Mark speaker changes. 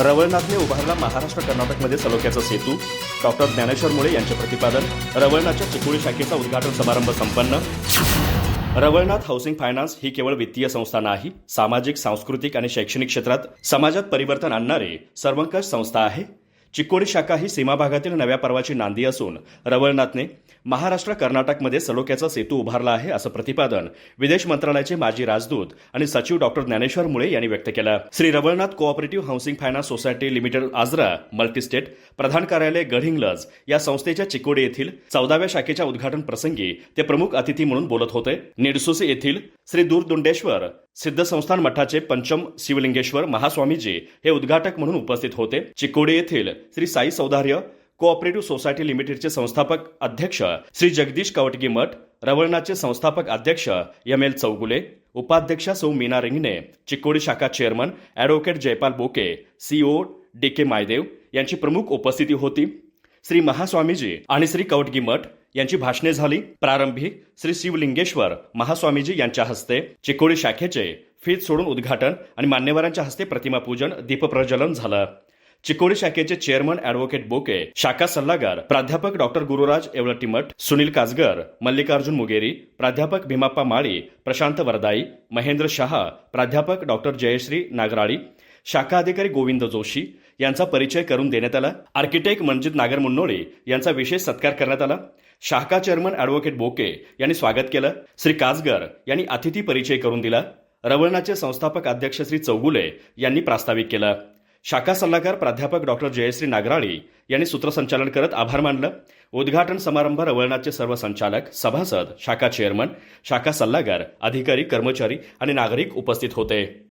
Speaker 1: रवळनाथने उभारला महाराष्ट्र कर्नाटकमध्ये सलोख्याचा सेतू. डॉक्टर ज्ञानेश्वर मुळे यांचे प्रतिपादन. रवळनाथच्या चिकोडी शाखेचा उद्घाटन समारंभ संपन्न. रवळनाथ हाऊसिंग फायनान्स ही केवळ वित्तीय संस्था नाही सामाजिक सांस्कृतिक आणि शैक्षणिक क्षेत्रात समाजात परिवर्तन आणणारी सर्वंकष संस्था आहे. चिकोडी शाखा ही सीमाभागातील नव्या पर्वाची नांदी असून रवळनाथने महाराष्ट्र कर्नाटकमध्ये सलोख्याचा सेतू उभारला आहे असं प्रतिपादन विदेश मंत्रालयाचे माजी राजदूत आणि सचिव डॉक्टर ज्ञानेश्वर मुळे यांनी व्यक्त केलं. Shri Ravalnath cooperative housing finance society limited Ajara multistate प्रधान कार्यालय गडहिंग्लज या संस्थेच्या चिकोडी येथील चौदाव्या शाखेच्या उद्घाटन प्रसंगी ते प्रमुख अतिथी म्हणून बोलत होते. निडसुसे येथील श्री दूरदुंडेश्वर सिद्ध संस्थान मठाचे पंचम शिवलिंगेश्वर महास्वामीजी हे उद्घाटक म्हणून उपस्थित होते. चिकोडी येथील श्री साई सौधार्य कोऑपरेटिव्ह सोसायटी लिमिटेडचे संस्थापक अध्यक्ष श्री जगदीश कवटगी मठ रवळनाथचे संस्थापक अध्यक्ष एम एल चौगुले उपाध्यक्षा सौ मीना रिंगणे चिकोडी शाखा chairman advocate Jaypal Boke CO D K Maydev यांची प्रमुख उपस्थिती होती. श्री महास्वामीजी आणि श्री कवटगी मठ यांची भाषणे झाली. प्रारंभी श्री शिवलिंगेश्वर महास्वामीजी यांच्या हस्ते चिकोडी शाखेचे फीत सोडून उद्घाटन आणि मान्यवरांच्या हस्ते प्रतिमापूजन दीपप्रज्वलन झालं. चिकोडी शाखेचे चेअरमन अॅडव्होकेट बोके शाखा सल्लागार प्राध्यापक डॉक्टर गुरुराज येवळटीमठ सुनील कासगर मल्लिकार्जुन मुगेरी प्राध्यापक भीमाप्पा माळी प्रशांत वरदाई महेंद्र शहा प्राध्यापक डॉक्टर जयश्री नागराळी शाखा अधिकारी गोविंद जोशी यांचा परिचय करून देण्यात आला. आर्किटेक्ट मनजित नागर मुन्नोळे यांचा विशेष सत्कार करण्यात आला. शाखा चेअरमन अॅडव्होकेट बोके यांनी स्वागत केलं. श्री कासगर यांनी अतिथी परिचय करून दिला. रवळणाचे संस्थापक अध्यक्ष श्री चौगुले यांनी प्रास्ताविक केलं. शाखा सल्लागार प्राध्यापक डॉक्टर जयश्री नागराळी यांनी सूत्रसंचालन करत आभार मानलं. उद्घाटन समारंभ रवळनाथचे सर्व संचालक सभासद शाखा चेअरमन शाखा सल्लागार अधिकारी कर्मचारी आणि नागरिक उपस्थित होते.